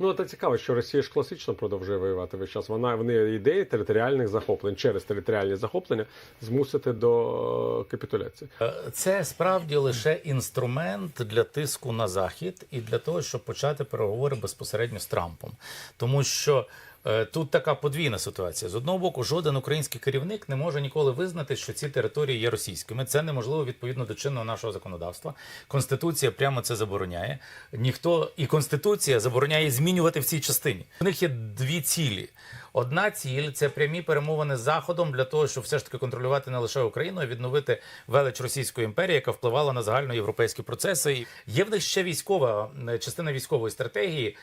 Ну, це цікаво, що Росія ж класично продовжує воювати весь час. Вона в неї ідеї територіальних захоплень через територіальні захоплення змусити до капітуляції. Е, Це справді лише інструмент для тиску на захід і для того, щоб почати переговори безпосередньо з Трампом, тому що. Е, Тут така подвійна ситуація. З одного боку, жоден український керівник не може ніколи визнати, що ці території є російськими. Це неможливо відповідно до чинного нашого законодавства. Конституція прямо це забороняє. Ніхто і конституція забороняє змінювати в цій частині. У них є дві цілі. Одна ціль це прямі перемовини з заходом для того, щоб все ж таки контролювати не лише Україну, а відновити велич Російської імперії, яка впливала на загальноєвропейські процеси. Є в них ще військова е, частина військової стратегії.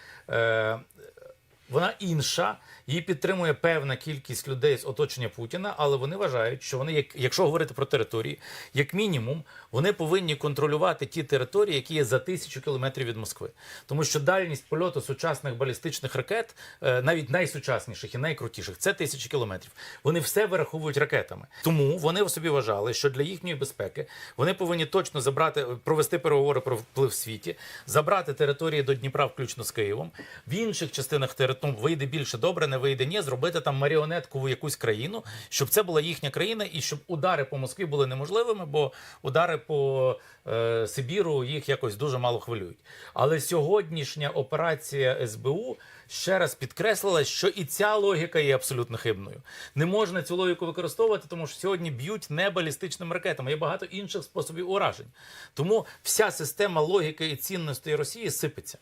Вона інша, її підтримує певна кількість людей з оточення Путіна, але вони вважають, що вони, як- якщо говорити про території, як мінімум, вони повинні контролювати ті території, які є за тисячу кілометрів від Москви. Тому що дальність польоту сучасних балістичних ракет, е, навіть найсучасніших і найкрутіших, це тисячі кілометрів. Вони все вираховують ракетами. Тому вони в собі вважали, що для їхньої безпеки вони повинні точно забрати, провести переговори про вплив в світі, забрати території до Дніпра, включно з Києвом. В інших частинах території вийде більше добре, не вийде ні, зробити там маріонеткову якусь країну, щоб це була їхня країна, і щоб удари по Москві були неможливими, бо удари по е, Сибіру їх якось дуже мало хвилюють. Але сьогоднішня операція СБУ ще раз підкреслила, що і ця логіка є абсолютно хибною. Не можна цю логіку використовувати, тому що сьогодні б'ють не балістичними ракетами. Є багато інших способів уражень. Тому вся система логіки і цінностей Росії сипеться.